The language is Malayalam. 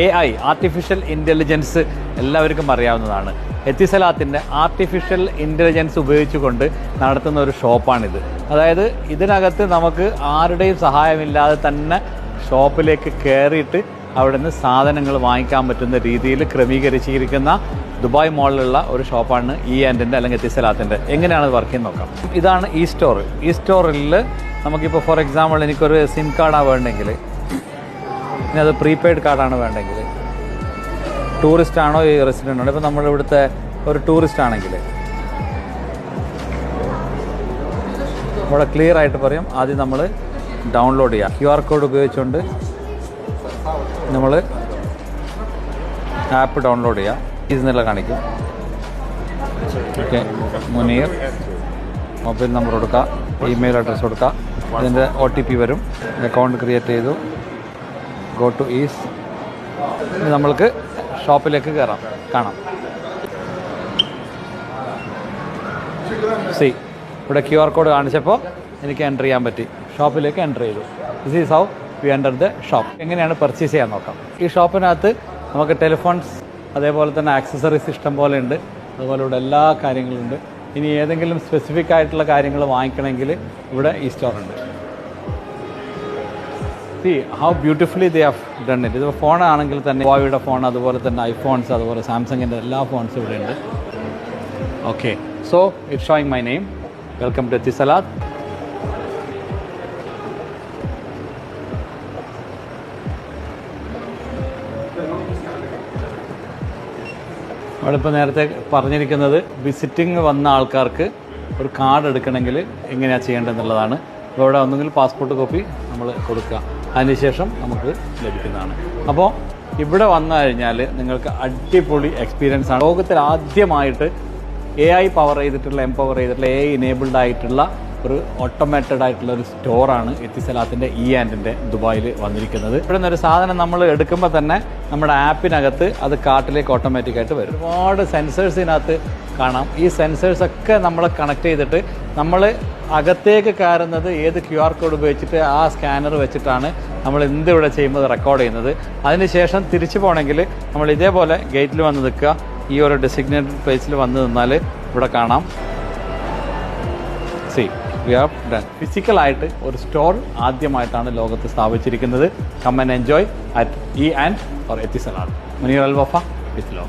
എ ഐ ആർട്ടിഫിഷ്യൽ ഇന്റലിജൻസ് എല്ലാവർക്കും അറിയാവുന്നതാണ്. എത്തിസലാത്തിന്റെ ആർട്ടിഫിഷ്യൽ ഇന്റലിജൻസ് ഉപയോഗിച്ചുകൊണ്ട് നടത്തുന്ന ഒരു ഷോപ്പാണിത്. അതായത് ഇതിനകത്ത് നമുക്ക് ആരുടെയും സഹായമില്ലാതെ തന്നെ ഷോപ്പിലേക്ക് കയറിയിട്ട് അവിടെ നിന്ന് സാധനങ്ങൾ വാങ്ങിക്കാൻ പറ്റുന്ന രീതിയിൽ ക്രമീകരിച്ചിരിക്കുന്ന ദുബായ് മോളിലുള്ള ഒരു ഷോപ്പാണ് ഇ ആൻഡിന്റെ അല്ലെങ്കിൽ എത്തിസലാത്തിന്റെ. എങ്ങനെയാണ് വർക്ക് ചെയ്യുന്നത് നോക്കാം. ഇതാണ് ഈ സ്റ്റോർ. ഈ സ്റ്റോറിൽ നമുക്കിപ്പോൾ ഫോർ എക്സാമ്പിൾ എനിക്കൊരു സിം കാർഡാണ് വേണ്ടെങ്കിൽ ഇനി അത് പ്രീപെയ്ഡ് കാർഡാണ് വേണ്ടെങ്കിൽ. ടൂറിസ്റ്റ് ആണോ ഈ റെസിഡന്റ് ആണോ? ഇപ്പം നമ്മളിവിടുത്തെ ഒരു ടൂറിസ്റ്റ് ആണെങ്കിൽ. ഇവിടെ ക്ലിയർ ആയിട്ട് പറയും ആദ്യം നമ്മൾ ഡൗൺലോഡ് ചെയ്യുക ക്യു ആർ കോഡ് ഉപയോഗിച്ചുകൊണ്ട് നമ്മൾ ആപ്പ് ഡൗൺലോഡ് ചെയ്യുക ഇതെന്നുള്ള കാണിക്കും. Okay Muneer. മൊബൈൽ നമ്പർ കൊടുക്കുക ഇമെയിൽ അഡ്രസ്സ് കൊടുക്കുക ഇതിന്റെ ഒ ടി പി വരും. അക്കൗണ്ട് ക്രിയേറ്റ് ചെയ്തു. ഗോ ടു ഈസ് നമ്മൾക്ക് ഷോപ്പിലേക്ക് കയറാം കാണാം. സി ഇവിടെ ക്യു ആർ കോഡ് കാണിച്ചപ്പോൾ എനിക്ക് എന്റർ ചെയ്യാൻ പറ്റി. ഷോപ്പിലേക്ക് എന്റർ ചെയ്തു. This is how we enter the shop എങ്ങനെയാണ് പർച്ചേസ് ചെയ്യാൻ നോക്കാം. ഈ ഷോപ്പിനകത്ത് നമുക്ക് ടെലിഫോൺസ് അതേപോലെ തന്നെ ആക്സസറീസ് ഇഷ്ടം പോലെ ഉണ്ട്. അതുപോലെ ഇവിടെ എല്ലാ കാര്യങ്ങളുണ്ട് ഇനി ഏതെങ്കിലും സ്പെസിഫിക് ആയിട്ടുള്ള കാര്യങ്ങൾ വാങ്ങിക്കണമെങ്കിൽ ഇവിടെ ഈ സ്റ്റോർ ഉണ്ട്. How beautifully they have done it ഇത് ഫോൺ ആണെങ്കിൽ തന്നെ ഹോവയുടെ ഫോൺ അതുപോലെ തന്നെ ഐഫോൺസ് അതുപോലെ സാംസങ്ങിന്റെ എല്ലാ ഫോൺസും ഇവിടെ ഉണ്ട് okay so it showing my name welcome to Etisalat നമ്മളിപ്പോൾ നേരത്തെ പറഞ്ഞിരിക്കുന്നത് വിസിറ്റിംഗ് വന്ന ആൾക്കാർക്ക് ഒരു കാർഡ് എടുക്കണമെങ്കിൽ എങ്ങനെയാണ് ചെയ്യേണ്ടതെന്നുള്ളതാണ്. അപ്പോൾ ഇവിടെ ഒന്നുകിൽ പാസ്പോർട്ട് കോപ്പി നമ്മൾ കൊടുക്കുക. അതിനുശേഷം നമുക്ക് ലഭിക്കുന്നതാണ്. അപ്പോൾ ഇവിടെ വന്നു കഴിഞ്ഞാൽ നിങ്ങൾക്ക് അടിപൊളി എക്സ്പീരിയൻസ് ആണ്. ലോകത്തിൽ ആദ്യമായിട്ട് എ ഐ പവർ ചെയ്തിട്ടുള്ള എംപവർ ചെയ്തിട്ടുള്ള എ ഐ ഇനേബിൾഡ് ആയിട്ടുള്ള ഒരു ഓട്ടോമാറ്റഡ് ആയിട്ടുള്ള ഒരു സ്റ്റോറാണ് എത്തിസലാത്തിന്റെ ഇ ആൻഡിന്റെ ദുബായിൽ വന്നിരിക്കുന്നത്. ഇവിടെ നിന്ന് ഒരു സാധനം നമ്മൾ എടുക്കുമ്പോൾ തന്നെ നമ്മുടെ ആപ്പിനകത്ത് അത് കാർട്ടിലേക്ക് ഓട്ടോമാറ്റിക്കായിട്ട് വരും. ഒരുപാട് സെൻസേഴ്സിനകത്ത് കാണാം. ഈ സെൻസേഴ്സ് ഒക്കെ നമ്മൾ കണക്ട് ചെയ്തിട്ട് നമ്മൾ അകത്തേക്ക് കയറുന്നത് ഏത് ക്യു ആർ കോഡ് ഉപയോഗിച്ചിട്ട് ആ സ്കാനർ വെച്ചിട്ടാണ് നമ്മൾ എന്ത് ഇവിടെ ചെയ്യുമ്പോൾ റെക്കോർഡ് ചെയ്യുന്നത്. അതിനുശേഷം തിരിച്ചു പോകണമെങ്കിൽ നമ്മൾ ഇതേപോലെ ഗേറ്റിൽ വന്ന് നിൽക്കുക. ഈ ഒരു ഡെസിഗ്നേറ്റഡ് പ്ലേസിൽ വന്ന് നിന്നാൽ ഇവിടെ കാണാം. സി വി ഹാവ് ഡൺ ഫിസിക്കലായിട്ട് ഒരു സ്റ്റോർ ആദ്യമായിട്ടാണ് ലോകത്ത് സ്ഥാപിച്ചിരിക്കുന്നത്. Come enjoy at e and or Etisalat Muneer Al Wafa with low